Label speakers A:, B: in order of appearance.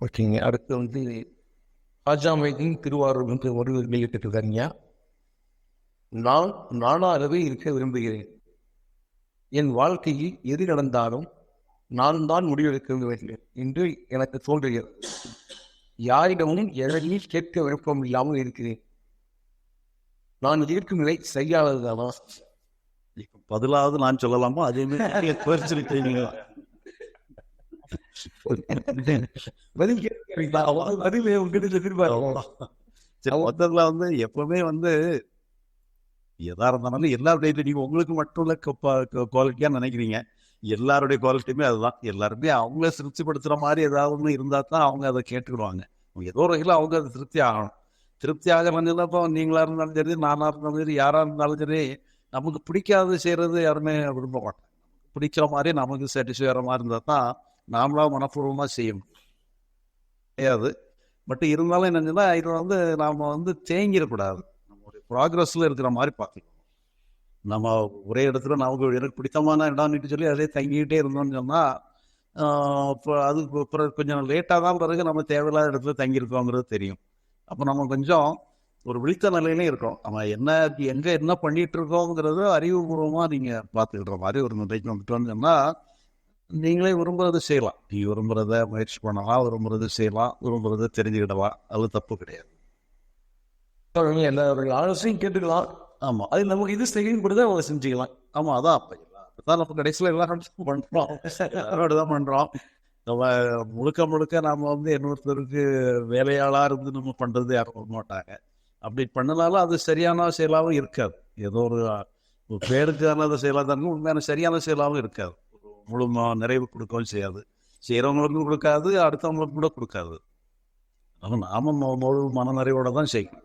A: ஓகேங்க. அடுத்து வந்து ராஜா மைதீன் திருவாரூர் என்று ஒரு வெளியிட்டிருக்காருங்கய்யா நான் நானாகவே இருக்க விரும்புகிறேன். என் வாழ்க்கையில் எது நடந்தாலும் நான் தான் முடிவெடுக்க வேண்டும் என்று எனக்கு தோன்றுகிறது யாரிடமும் எதையும் கேட்க விருப்பம் இல்லாமல் இருக்கிறேன். நான் இருக்கும் நிலை சரியானதுதானா?
B: பதிலாவது நான் சொல்லலாமா? அதே மாதிரி
A: பதில் கேட்கிறீங்களா பதில் உங்ககிட்ட
B: மொத்தத்தில் வந்து எப்பவுமே வந்து எதா இருந்தாலும் எல்லாருடைய நீங்க உங்களுக்கு மட்டும் உள்ள குவாலிட்டியா நினைக்கிறீங்க. எல்லாருடைய குவாலிட்டியுமே அதுதான். எல்லாருமே அவங்கள திருப்திப்படுத்துற மாதிரி ஏதாவது ஒன்று இருந்தா தான் அவங்க அதை கேட்டுக்கிடுவாங்க. ஏதோ ஒரு வகையில் அவங்க அதை திருப்தி ஆகணும். திருப்தி ஆகிறதுல இப்போ நீங்களா இருந்தாலும் சரி நானா இருந்தாலும் சரி யாரா இருந்தாலும் சரி நமக்கு பிடிக்காது செய்யறது யாருமே விரும்ப மாட்டாங்க. பிடிக்கிற மாதிரி நமக்கு சாட்டிஸ்ஃபை ஆகிற மாதிரி இருந்தால் தான் நாமளா மனப்பூர்வமாக செய்யும் கிடையாது பட் இருந்தாலும் என்னன்னா இதில் வந்து நாம் வந்து தேங்கிடக்கூடாது. நம்மளுடைய ப்ராக்ரஸில் இருக்கிற மாதிரி பார்த்துக்கணும். நம்ம ஒரே இடத்துல நமக்கு எனக்கு பிடித்தமான இடம்னுட்டு சொல்லி அதே தங்கிக்கிட்டே இருந்தோம்னு சொன்னால் இப்போ அது பிறகு கொஞ்சம் லேட்டாக தான் பிறகு நம்ம தேவையில்லாத இடத்துல தங்கியிருக்கோங்கிறது தெரியும். அப்போ நம்ம கொஞ்சம் ஒரு விழித்த நிலையிலையும் இருக்கோம். நம்ம என்ன எங்கே என்ன பண்ணிகிட்டு இருக்கோங்கிறத அறிவுபூர்வமாக நீங்கள் பார்த்துக்கிற மாதிரி ஒரு நிலைக்கு வந்துட்டோம்னு சொன்னால் நீங்களே விரும்புறது செய்யலாம். நீ விரும்புறத முயற்சி பண்ணலாம் விரும்புறது செய்யலாம் விரும்புறத தெரிஞ்சுக்கிடலாம். அது தப்பு கிடையாது.
A: எல்லாருடைய ஆலோசனையும் கேட்டுக்கலாம்.
B: ஆமா.
A: அது நமக்கு இது செயல்படுதான் அவங்க செஞ்சுக்கலாம்.
B: ஆமா அதான் அப்ப தான் நம்ம கடைசியில் எல்லாரும் பண்றோம். எல்லாரோட தான் பண்றோம். நம்ம முழுக்க முழுக்க நாம வந்து இன்னொருத்தருக்கு வேலையாளா இருந்து நம்ம பண்றது யாரும் வர மாட்டாங்க. அப்படி பண்ணனாலும் அது சரியான செயலாகவும் இருக்காது. ஏதோ ஒரு பேருக்கான செயலாக தான் இருக்கும். உண்மையான சரியான செயலாகவும் இருக்காது. ஒரு முழு ம- நிறைவு கொடுக்கவும் செய்யாது. செய்கிறவங்களுக்கும் கொடுக்காது அடுத்தவங்களுக்கு கூட கொடுக்காது. அதனால நாம முழு மன நிறைவோடு தான் செய்யணும்.